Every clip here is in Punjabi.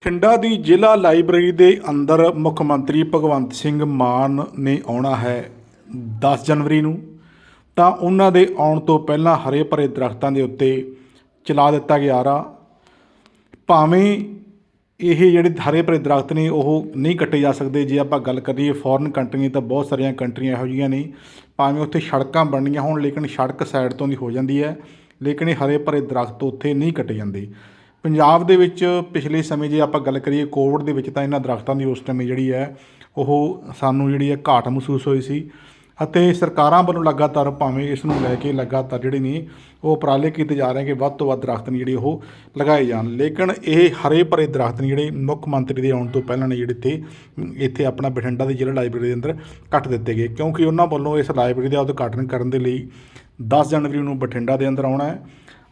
ਠਿੰਡਾ ਦੀ ਜ਼ਿਲ੍ਹਾ ਲਾਇਬ੍ਰੇਰੀ ਦੇ ਅੰਦਰ ਮੁੱਖ ਮੰਤਰੀ ਭਗਵੰਤ ਸਿੰਘ ਮਾਨ ਨੇ ਆਉਣਾ ਹੈ 10 ਜਨਵਰੀ ਨੂੰ, ਤਾਂ ਉਹਨਾਂ ਦੇ ਆਉਣ ਤੋਂ ਪਹਿਲਾਂ ਹਰੇ ਭਰੇ ਦਰਖਤਾਂ ਦੇ ਉੱਤੇ ਚਲਾ ਦਿੱਤਾ ਗਿਆ ਰਾ ਭਾਵੇਂ ਇਹ ਜਿਹੜੇ ਹਰੇ ਭਰੇ ਦਰਖਤ ਨੇ, ਉਹ ਨਹੀਂ ਕੱਟੇ ਜਾ ਸਕਦੇ। ਜੇ ਆਪਾਂ ਗੱਲ ਕਰੀਏ ਫੋਰਨ ਕੰਟਰੀਆਂ ਤਾਂ ਬਹੁਤ ਸਾਰੀਆਂ ਕੰਟਰੀਆਂ ਇਹੋ ਜਿਹੀਆਂ ਨੇ। ਭਾਵੇਂ ਉੱਥੇ ਸੜਕਾਂ ਬਣਨੀਆਂ ਹੋਣ, ਲੇਕਿਨ ਸੜਕ ਸਾਈਡ ਤੋਂ ਦੀ ਹੋ ਜਾਂਦੀ ਹੈ। ਲੇਕਿਨ ਇਹ ਹਰੇ ਭਰੇ ਦਰਖਤ ਉੱਥੇ ਨਹੀਂ ਕੱਟੇ ਜਾਂਦੇ। ਪੰਜਾਬ ਦੇ ਵਿੱਚ ਪਿਛਲੇ ਸਮੇਂ ਜੇ ਆਪਾਂ ਗੱਲ ਕਰੀਏ ਕੋਵਿਡ ਦੇ ਵਿੱਚ ਤਾਂ ਇਹਨਾਂ ਦਰਖਤਾਂ ਦੀ ਉਸ ਟਾਈਮ ਜਿਹੜੀ ਹੈ, ਉਹ ਸਾਨੂੰ ਜਿਹੜੀ ਹੈ ਘਾਟ ਮਹਿਸੂਸ ਹੋਈ ਸੀ ਅਤੇ ਸਰਕਾਰਾਂ ਵੱਲੋਂ ਲਗਾਤਾਰ ਭਾਵੇਂ ਇਸ ਨੂੰ ਲੈ ਕੇ ਲਗਾਤਾਰ ਜਿਹੜੇ ਨੇ, ਉਹ ਉਪਰਾਲੇ ਕੀਤੇ ਜਾ ਰਹੇ ਕਿ ਵੱਧ ਤੋਂ ਵੱਧ ਦਰਖਤ ਨੇ ਜਿਹੜੇ ਉਹ ਲਗਾਏ ਜਾਣ। ਲੇਕਿਨ ਇਹ ਹਰੇ ਭਰੇ ਦਰਖਤ ਨੇ ਜਿਹੜੇ ਮੁੱਖ ਮੰਤਰੀ ਦੇ ਆਉਣ ਤੋਂ ਪਹਿਲਾਂ ਨੇ ਜਿਹੜੇ ਇੱਥੇ ਇੱਥੇ ਆਪਣਾ ਬਠਿੰਡਾ ਦੀ ਜ਼ਿਲ੍ਹਾ ਲਾਇਬ੍ਰੇਰੀ ਦੇ ਅੰਦਰ ਕੱਟ ਦਿੱਤੇ ਗਏ। ਕਿਉਂਕਿ ਉਹਨਾਂ ਵੱਲੋਂ ਇਸ ਲਾਇਬ੍ਰੇਰੀ ਦਾ ਉਦਘਾਟਨ ਕਰਨ ਦੇ ਲਈ 10 ਜਨਵਰੀ ਨੂੰ ਬਠਿੰਡਾ ਦੇ ਅੰਦਰ ਆਉਣਾ ਹੈ।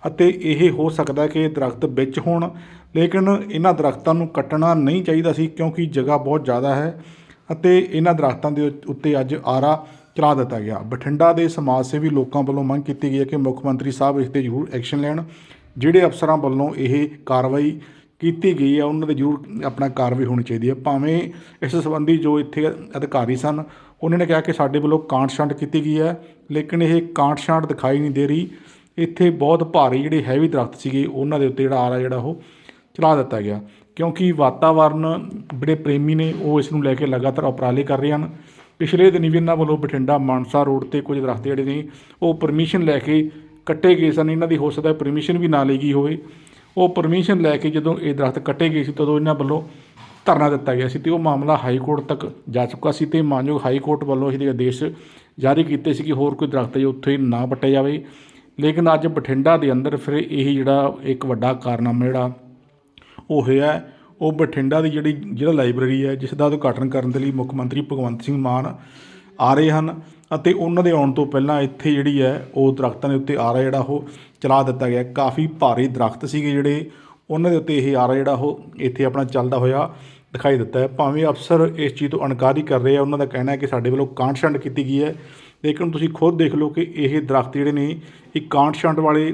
ਅਤੇ ਇਹ ਹੋ ਸਕਦਾ ਕਿ ਇਹ ਦਰਖਤ ਵਿੱਚ ਹੋਣ। ਲੇਕਿਨ ਇਹਨਾਂ ਦਰਖਤਾਂ ਨੂੰ ਕੱਟਣਾ ਨਹੀਂ ਚਾਹੀਦਾ ਸੀ ਕਿਉਂਕਿ ਜਗ੍ਹਾ ਬਹੁਤ ਜ਼ਿਆਦਾ ਹੈ ਅਤੇ ਇਹਨਾਂ ਦਰਖਤਾਂ ਦੇ ਉੱਤੇ ਅੱਜ ਆਰਾ ਚਲਾ ਦਿੱਤਾ ਗਿਆ। ਬਠਿੰਡਾ ਦੇ ਸਮਾਜ ਸੇਵੀ ਲੋਕਾਂ ਵੱਲੋਂ ਮੰਗ ਕੀਤੀ ਗਈ ਹੈ ਕਿ ਮੁੱਖ ਮੰਤਰੀ ਸਾਹਿਬ ਇਸ ਤੇ ਜ਼ਰੂਰ ਐਕਸ਼ਨ ਲੈਣ। ਜਿਹੜੇ ਅਫਸਰਾਂ ਵੱਲੋਂ ਇਹ ਕਾਰਵਾਈ ਕੀਤੀ ਗਈ ਹੈ, ਉਹਨਾਂ ਦੇ ਜ਼ਰੂਰ ਆਪਣਾ ਕਾਰਵਾਈ ਹੋਣੀ ਚਾਹੀਦੀ ਹੈ। ਭਾਵੇਂ ਇਸ ਸੰਬੰਧੀ ਜੋ ਇੱਥੇ ਅਧਿਕਾਰੀ ਸਨ, ਉਹਨਾਂ ਨੇ ਕਿਹਾ ਕਿ ਸਾਡੇ ਵੱਲੋਂ ਕਾਂਟ ਛਾਂਟ ਕੀਤੀ ਗਈ ਹੈ, ਲੇਕਿਨ ਇਹ ਕਾਂਟ ਛਾਂਟ ਦਿਖਾਈ ਨਹੀਂ ਦੇ ਰਹੀ। ਇੱਥੇ ਬਹੁਤ ਭਾਰੀ ਜਿਹੜੇ ਹੈਵੀ ਦਰਖਤ ਸੀਗੇ, ਉਹਨਾਂ ਦੇ ਉੱਤੇ ਜਿਹੜਾ ਆਰਾ ਜਿਹੜਾ ਉਹ ਚਲਾ ਦਿੱਤਾ ਗਿਆ। ਕਿਉਂਕਿ ਵਾਤਾਵਰਨ ਬੜੇ ਪ੍ਰੇਮੀ ਨੇ, ਉਹ ਇਸ ਨੂੰ ਲੈ ਕੇ ਲਗਾਤਾਰ ਉਪਰਾਲੇ ਕਰ ਰਹੇ ਹਨ। ਪਿਛਲੇ ਦਿਨੀ ਵੀ ਇਹਨਾਂ ਵੱਲੋਂ ਬਠਿੰਡਾ ਮਾਨਸਾ ਰੋਡ ਤੇ ਕੁਝ ਦਰਖਤ ਜਿਹੜੇ ਨੇ, ਉਹ ਪਰਮਿਸ਼ਨ ਲੈ ਕੇ ਕੱਟੇ ਗਏ ਸਨ। ਇਹਨਾਂ ਦੀ ਹੋ ਸਕਦਾ ਪਰਮਿਸ਼ਨ ਵੀ ਨਾ ਲਈ ਗਈ ਹੋਵੇ। ਉਹ ਪਰਮਿਸ਼ਨ ਲੈ ਕੇ ਜਦੋਂ ਇਹ ਦਰਖਤ ਕੱਟੇ ਗਏ ਸੀ, ਤਦੋਂ ਇਹਨਾਂ ਵੱਲੋਂ ਧਰਨਾ ਦਿੱਤਾ ਗਿਆ ਸੀ ਤੇ ਉਹ ਮਾਮਲਾ ਹਾਈ ਕੋਰਟ ਤੱਕ ਜਾ ਚੁੱਕਾ ਸੀ ਤੇ ਮਾਨਯੋਗ ਹਾਈ ਕੋਰਟ ਵੱਲੋਂ ਇਹਦੇ ਆਦੇਸ਼ ਜਾਰੀ ਕੀਤੇ ਸੀ ਕਿ ਹੋਰ ਕੋਈ ਦਰਖਤ ਜੋ ਉੱਥੇ ਨਾ ਪੱਟਿਆ ਜਾਵੇ। ਲੇਕਿਨ ਅੱਜ ਬਠਿੰਡਾ ਦੇ ਅੰਦਰ ਫਿਰ ਇਹ ਜਿਹੜਾ ਇੱਕ ਵੱਡਾ ਕਾਰਨਾਮਾ ਜਿਹੜਾ ਉਹ ਹੋਇਆ ਉਹ ਬਠਿੰਡਾ ਦੀ ਜਿਹੜੀ, ਜਿਹੜਾ ਲਾਇਬ੍ਰੇਰੀ ਹੈ, ਜਿਸ ਦਾ ਉਦਘਾਟਨ ਕਰਨ ਦੇ ਲਈ ਮੁੱਖ ਮੰਤਰੀ ਭਗਵੰਤ ਸਿੰਘ ਮਾਨ ਆ ਰਹੇ ਹਨ ਅਤੇ ਉਹਨਾਂ ਦੇ ਆਉਣ ਤੋਂ ਪਹਿਲਾਂ ਇੱਥੇ ਜਿਹੜੀ ਹੈ, ਉਹ ਦਰਖਤਾਂ ਦੇ ਉੱਤੇ ਆਰਾ ਜਿਹੜਾ ਉਹ ਚਲਾ ਦਿੱਤਾ ਗਿਆ। ਕਾਫੀ ਭਾਰੀ ਦਰਖਤ ਸੀਗੇ ਜਿਹੜੇ, ਉਹਨਾਂ ਦੇ ਉੱਤੇ ਇਹ ਆਰਾ ਜਿਹੜਾ ਉਹ ਇੱਥੇ ਆਪਣਾ ਚੱਲਦਾ ਹੋਇਆ ਦਿਖਾਈ ਦਿੱਤਾ ਹੈ। ਭਾਵੇਂ ਅਫਸਰ ਇਸ ਚੀਜ਼ ਤੋਂ ਇਨਕਾਰੀ ਕਰ ਰਹੇ ਆ, ਉਹਨਾਂ ਦਾ ਕਹਿਣਾ ਹੈ ਕਿ ਸਾਡੇ ਵੱਲੋਂ ਕਾਂਡ ਛੰਡ ਕੀਤੀ ਗਈ ਹੈ। ਲੇਕਿਨ ਤੁਸੀਂ ਖੁਦ ਦੇਖ ਲਓ ਕਿ ਇਹ ਦਰਖਤ ਜਿਹੜੇ ਨੇ, ਇਹ ਕਾਂਟ ਛੰਡ ਵਾਲੇ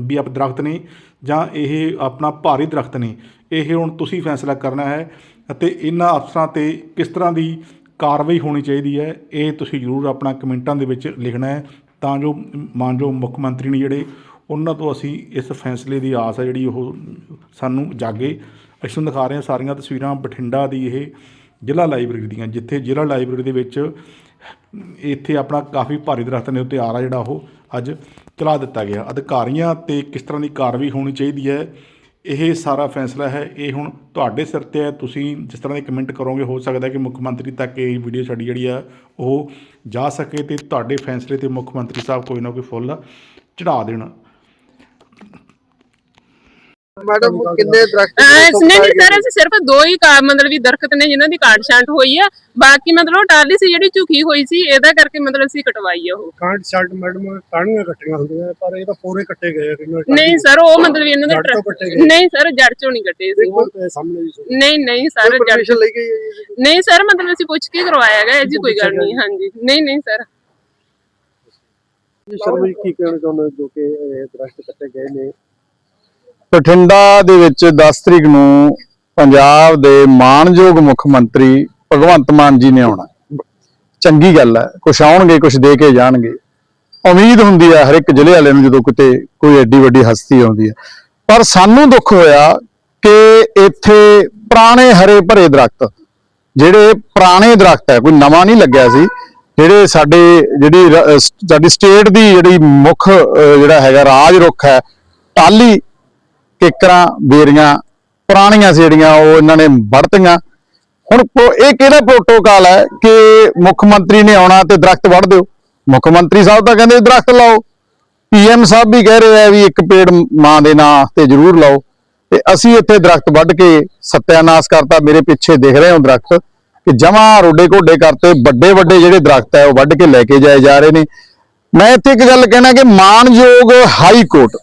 ਵੀ ਆਪ ਦਰਖਤ ਨੇ ਜਾਂ ਇਹ ਆਪਣਾ ਭਾਰੀ ਦਰਖਤ ਨੇ। ਇਹ ਹੁਣ ਤੁਸੀਂ ਫੈਸਲਾ ਕਰਨਾ ਹੈ ਅਤੇ ਇਹਨਾਂ ਅਫਸਰਾਂ ਤੇ ਕਿਸ ਤਰ੍ਹਾਂ ਦੀ ਕਾਰਵਾਈ ਹੋਣੀ ਚਾਹੀਦੀ ਹੈ, ਇਹ ਤੁਸੀਂ ਜ਼ਰੂਰ ਆਪਣਾ ਕਮੈਂਟਾਂ ਦੇ ਵਿੱਚ ਲਿਖਣਾ ਹੈ। ਤਾਂ ਜੋ ਮਾਨਯੋਗ ਮੁੱਖ ਮੰਤਰੀ ਨੇ ਜਿਹੜੇ, ਉਹਨਾਂ ਤੋਂ ਅਸੀਂ ਇਸ ਫੈਸਲੇ ਦੀ ਆਸ ਹੈ ਜਿਹੜੀ ਉਹ ਸਾਨੂੰ ਜਾਗੇ। ਅਸੀਂ ਦਿਖਾ ਰਹੇ ਹਾਂ ਸਾਰੀਆਂ ਤਸਵੀਰਾਂ ਬਠਿੰਡਾ ਦੀ ਇਹ ਜ਼ਿਲ੍ਹਾ ਲਾਇਬ੍ਰੇਰੀ ਦੀਆਂ, ਜਿੱਥੇ ਜ਼ਿਲ੍ਹਾ ਲਾਇਬ੍ਰੇਰੀ ਦੇ ਵਿੱਚ ਇੱਥੇ ਆਪਣਾ ਕਾਫੀ ਭਾਰੀ ਦਰਖਤ ਨੇ, ਉੱਤੇ ਆਰਾ ਜਿਹੜਾ ਉਹ ਅੱਜ ਚਲਾ ਦਿੱਤਾ ਗਿਆ। ਅਧਿਕਾਰੀਆਂ ਤੇ ਕਿਸ ਤਰ੍ਹਾਂ ਦੀ ਕਾਰਵਾਈ ਹੋਣੀ ਚਾਹੀਦੀ ਹੈ, ਇਹ ਸਾਰਾ ਫੈਸਲਾ ਹੈ। ਇਹ ਹੁਣ ਤੁਹਾਡੇ ਸਿਰ ਤੇ ਹੈ। ਤੁਸੀਂ ਜਿਸ ਤਰ੍ਹਾਂ ਦੇ ਕਮੈਂਟ ਕਰੋਗੇ, ਹੋ ਸਕਦਾ ਕਿ ਮੁੱਖ ਮੰਤਰੀ ਤੱਕ ਇਹ ਵੀਡੀਓ ਸਾਡੀ ਜਿਹੜੀ ਆ, ਉਹ ਜਾ ਸਕੇ ਤੇ ਤੁਹਾਡੇ ਫੈਸਲੇ ਤੇ ਮੁੱਖ ਮੰਤਰੀ ਸਾਹਿਬ ਕੋਈ ਨਾ ਕੋਈ ਫੁੱਲ ਚੜਾ ਦੇਣ। ਮੈਡਮ ਕਿੰਨੇ ਦਰਖਤ ਨਹੀਂ ਨਹੀਂ ਸਰ ਅਸੀਂ ਸਿਰਫ ਦੋ ਹੀ ਕਾ- ਮਤਲਬ ਵੀ ਦਰਖਤ ਨੇ ਜਿਨ੍ਹਾਂ ਦੀ ਕਾਟ ਛਾਂਟ ਹੋਈ ਆ। ਬਾਕੀ ਮਤਲਬ ਉਹ ਟਾਲੀ ਸੀ ਜਿਹੜੀ ਝੁਕੀ ਹੋਈ ਸੀ ਇਹਦਾ ਕਰਕੇ ਮਤਲਬ ਅਸੀਂ ਕਟਵਾਈ ਆ ਉਹ। ਕਾਂਟ ਸ਼ਾਲਟ ਮੈਡਮ ਕਾਣੀਆਂ ਕੱਟੀਆਂ ਹੁੰਦੀਆਂ ਪਰ ਇਹ ਤਾਂ ਪੂਰੇ ਕੱਟੇ ਗਏ ਨਹੀਂ ਸਰ ਉਹ ਮਤਲਬ ਇਹਨਾਂ ਦੇ ਨਹੀਂ ਸਰ ਜੜ ਚੋਂ ਨਹੀਂ ਕੱਟੇ ਸੀ। ਨਹੀਂ ਨਹੀਂ ਸਰ ਜੜ ਜੀ? ਨਹੀਂ ਸਰ ਮਤਲਬ ਅਸੀਂ ਪੁੱਛ ਕੇ ਕਰਵਾਇਆ ਇਹ ਜੀ ਕੋਈ ਗੱਲ ਨਹੀਂ ਹਾਂਜੀ। ਨਹੀਂ ਨਹੀਂ ਸਰ। ਜੀ ਸ਼ਰਮਾ ਜੀ ਕੀ ਕਹਿਣਾ ਚਾਹੁੰਦੇ ਹੋ ਜੋ ਕਿ ਇਹ ਦਰਖਤ ਕੱਟੇ ਗਏ ਨੇ। ਬਠਿੰਡਾ ਦੇ ਵਿੱਚ 10 ਤਰੀਕ ਨੂੰ ਪੰਜਾਬ ਦੇ ਮਾਨਯੋਗ ਮੁੱਖ ਮੰਤਰੀ ਭਗਵੰਤ ਮਾਨ ਜੀ ਨੇ ਆਉਣਾ। ਚੰਗੀ ਗੱਲ ਹੈ, ਕੁਛ ਆਉਣਗੇ, ਕੁਛ ਦੇ ਕੇ ਜਾਣਗੇ। ਉਮੀਦ ਹੁੰਦੀ ਹੈ ਹਰ ਇੱਕ ਜ਼ਿਲ੍ਹੇ ਵਾਲੇ ਨੂੰ ਜਦੋਂ ਕਿਤੇ ਕੋਈ ਐਡੀ ਵੱਡੀ ਹਸਤੀ ਆਉਂਦੀ ਹੈ। ਪਰ ਸਾਨੂੰ ਦੁੱਖ ਹੋਇਆ ਕਿ ਇੱਥੇ ਪੁਰਾਣੇ ਹਰੇ ਭਰੇ ਦਰਖਤ, ਜਿਹੜੇ ਪੁਰਾਣੇ ਦਰਖਤ ਹੈ, ਕੋਈ ਨਵਾਂ ਨਹੀਂ ਲੱਗਿਆ ਸੀ। ਜਿਹੜੇ ਸਾਡੇ, ਜਿਹੜੀ ਸਾਡੀ ਸਟੇਟ ਦੀ ਜਿਹੜੀ ਮੁੱਖ ਜਿਹੜਾ ਹੈਗਾ ਰਾਜ ਰੁੱਖ ਹੈ ਟਾਲੀ ਕਿਕਰਾਂ, ਬੇਰੀਆਂ, ਪੁਰਾਣੀਆਂ ਸੀ ਜਿਹੜੀਆਂ, ਉਹ ਇਹਨਾਂ ਨੇ ਵੜਤੀਆਂ ਹੁਣ ਪ੍ਰੋ- ਇਹ ਕਿਹੜਾ ਪ੍ਰੋਟੋਕਾਲ ਹੈ ਕਿ ਮੁੱਖ ਮੰਤਰੀ ਨੇ ਆਉਣਾ ਤੇ ਦਰਖਤ ਵੱਢ ਦਿਓ? ਮੁੱਖ ਮੰਤਰੀ ਸਾਹਿਬ ਤਾਂ ਕਹਿੰਦੇ ਦਰਖਤ ਲਾਓ। ਪੀਐਮ ਸਾਹਿਬ ਵੀ ਕਹਿ ਰਹੇ ਆ ਵੀ ਇੱਕ ਪੇੜ ਮਾਂ ਦੇ ਨਾਂ ਤੇ ਜ਼ਰੂਰ ਲਾਓ। ਤੇ ਅਸੀਂ ਇੱਥੇ ਦਰਖਤ ਵੱਢ ਕੇ ਸਤਿਆਨਾਸ਼ ਕਰਤਾ। ਮੇਰੇ ਪਿੱਛੇ ਦਿਖ ਰਹੇ ਹੋ ਦਰਖਤ ਕਿ ਜਮਾ ਰੋਡੇ ਘੋਡੇ ਕਰਤੇ ਵੱਡੇ ਵੱਡੇ ਜਿਹੜੇ ਦਰਖਤ ਹੈ, ਉਹ ਵੱਢ ਕੇ ਲੈ ਕੇ ਜਾਏ ਜਾ ਰਹੇ ਨੇ। ਮੈਂ ਇੱਥੇ ਇੱਕ ਗੱਲ ਕਹਿਣਾ ਕਿ ਮਾਨਯੋਗ ਹਾਈ ਕੋਰਟ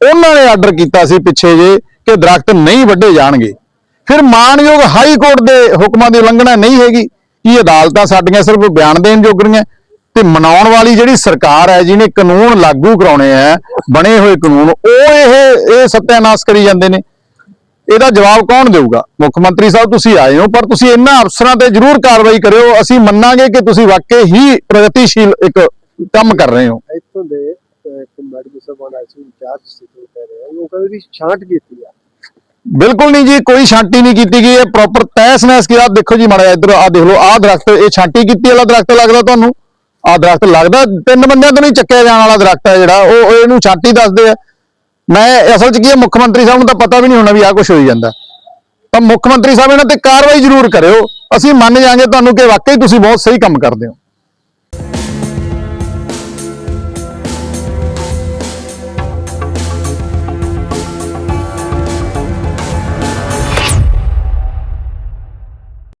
ਉਹਨਾਂ ਨੇ ਆਰਡਰ ਕੀਤਾ ਸੀ ਪਿੱਛੇ ਜੇ ਕਿ ਦਰਖਤ ਨਹੀਂ ਵੱਢੇ ਜਾਣਗੇ। ਫਿਰ ਮਾਨਯੋਗ ਹਾਈ ਕੋਰਟ ਦੇ ਹੁਕਮਾਂ ਦੀ ਉਲੰਘਣਾ ਨਹੀਂ ਹੈਗੀ। ਕੀ ਅਦਾਲਤਾਂ ਸਾਡੀਆਂ ਸਿਰਫ ਬਿਆਨ ਦੇਣ ਜੋਗਰੀਆਂ ਤੇ ਮਨਾਉਣ ਵਾਲੀ ਜਿਹੜੀ ਸਰਕਾਰ ਹੈ, ਜਿਹਨੇ ਕਾਨੂੰਨ ਲਾਗੂ ਕਰਾਉਣੇ ਆ, ਬਣੇ ਹੋਏ ਕਾਨੂੰਨ, ਉਹ ਇਹ ਇਹ ਸਤਿਆਨਾਸ਼ ਕਰੀ ਜਾਂਦੇ ਨੇ। ਇਹਦਾ ਜਵਾਬ ਕੌਣ ਦੇਊਗਾ? ਮੁੱਖ ਮੰਤਰੀ ਸਾਹਿਬ, ਤੁਸੀਂ ਆਏ ਹੋ, ਪਰ ਤੁਸੀਂ ਇਹਨਾਂ ਅਫਸਰਾਂ ਤੇ ਜ਼ਰੂਰ ਕਾਰਵਾਈ ਕਰਿਓ। ਅਸੀਂ ਮੰਨਾਂਗੇ ਕਿ ਤੁਸੀਂ ਵਾਕਈ ਹੀ ਪ੍ਰਗਤੀਸ਼ੀਲ ਇੱਕ ਕੰਮ ਕਰ ਰਹੇ ਹੋ। ਇੱਥੋਂ ਦੇ ਮੈਡੀਕਲ ਸਾਹਿਬਾਨ ਆਏ ਸੀ ਇੰਚਾਰਜ ਸੀ ਤੋਂ ਕਹਿ ਰਹੇ ਆ, ਉਹ ਕਹਿੰਦੇ ਵੀ ਛਾਂਟ ਕੀਤੀ ਆ। ਬਿਲਕੁਲ ਨਹੀਂ ਜੀ, ਕੋਈ ਛਾਂਟੀ ਨਹੀਂ ਕੀਤੀ ਗਈ, ਇਹ ਪ੍ਰੋਪਰ ਤਹਿਸ ਨਹਿਸ ਕੀ ਆਹ ਦੇਖੋ ਜੀ ਮਾੜਾ ਇੱਧਰ ਆ ਦੇਖ ਲਓ, ਆਹ ਦਰਖਤ, ਇਹ ਛਾਂਟੀ ਕੀਤੀ ਵਾਲਾ ਦਰਖਤ ਲੱਗਦਾ ਤੁਹਾਨੂੰ? ਆਹ ਦਰਖਤ ਲੱਗਦਾ, ਤਿੰਨ ਬੰਦਿਆਂ ਤੋਂ ਨਹੀਂ ਚੱਕਿਆ ਜਾਣ ਵਾਲਾ ਦਰਖਤ ਹੈ ਜਿਹੜਾ, ਉਹ ਇਹਨੂੰ ਛਾਂਟੀ ਦੱਸਦੇ ਆ। ਮੈਂ, ਅਸਲ 'ਚ ਕੀ ਹੈ ਮੁੱਖ ਮੰਤਰੀ ਸਾਹਿਬ ਨੂੰ ਤਾਂ ਪਤਾ ਵੀ ਨਹੀਂ ਹੋਣਾ ਵੀ ਆਹ ਕੁਝ ਹੋਈ ਜਾਂਦਾ। ਤਾਂ ਮੁੱਖ ਮੰਤਰੀ ਸਾਹਿਬ ਇਹਨਾਂ ਤੇ ਕਾਰਵਾਈ ਜ਼ਰੂਰ ਕਰਿਓ। ਅਸੀਂ ਮੰਨ ਜਾਾਂਗੇ ਤੁਹਾਨੂੰ ਕਿ ਵਾਕਈ ਤੁਸੀਂ ਬਹੁਤ ਸਹੀ ਕੰਮ ਕਰਦੇ ਹੋ।